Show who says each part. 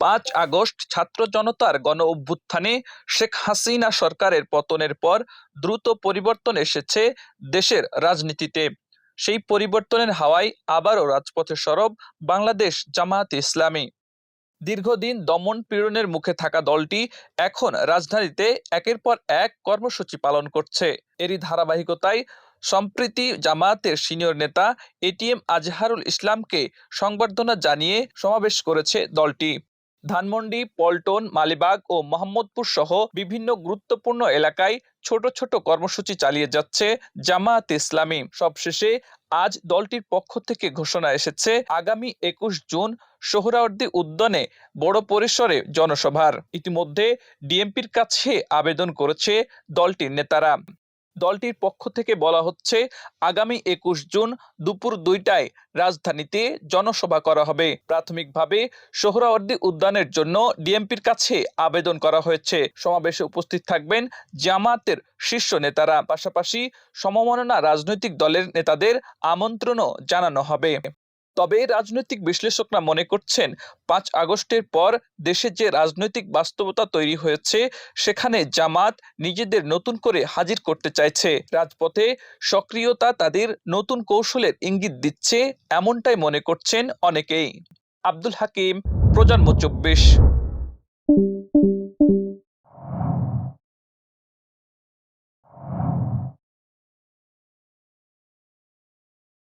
Speaker 1: পাঁচ আগস্ট ছাত্র জনতার গণ অভ্যুত্থানে শেখ হাসিনা সরকারের পতনের পর দ্রুত পরিবর্তন এসেছে দেশের রাজনীতিতে। সেই পরিবর্তনের হাওয়ায় আবারও রাজপথে সরব বাংলাদেশ জামায়াতে ইসলামী। দীর্ঘদিন দমন পীড়নের মুখে থাকা দলটি এখন রাজধানীতে একের পর এক কর্মসূচি পালন করছে। এরই ধারাবাহিকতায় সম্প্রীতি জামায়াতের সিনিয়র নেতা এটিএম আজহারুল ইসলামকে সংবর্ধনা জানিয়ে সমাবেশ করেছে দলটি। ধানমন্ডি, পল্টন, মালিবাগ ও মোহাম্মদপুর সহ বিভিন্ন গুরুত্বপূর্ণ এলাকায় ছোট ছোট কর্মসূচি চালিয়ে যাচ্ছে জামায়াত ইসলামী। সবশেষে আজ দলটির পক্ষ থেকে ঘোষণা এসেছে, আগামী একুশ জুন সোহরাওয়ার্দী উদ্যানে বড় পরিসরে জনসভার। ইতিমধ্যে ডিএমপির কাছে আবেদন করেছে দলটির নেতারা। দলটির পক্ষ থেকে বলা হচ্ছে, আগামী একুশ জুন দুপুর দুইটায় রাজধানীতে জনসভা করা হবে। প্রাথমিকভাবে সোহরাওয়ার্দী উদ্যানের জন্য ডিএমপির কাছে আবেদন করা হয়েছে। সমাবেশে উপস্থিত থাকবেন জামাতের শীর্ষ নেতারা। পাশাপাশি সমমননা রাজনৈতিক দলের নেতাদের আমন্ত্রণও জানানো হবে। তবে রাজনৈতিক বিশ্লেষকরা মনে করছেন, পাঁচ আগস্টের পর দেশে যে রাজনৈতিক বাস্তবতা তৈরি হয়েছে, সেখানে জামাত নিজেদের নতুন করে হাজির করতে চাইছে। রাজপথে সক্রিয়তা তাদের নতুন কৌশলের ইঙ্গিত দিচ্ছে, এমনটাই মনে করছেন অনেকেই। আব্দুল হাকিম, প্রজন্ম চব্বিশ।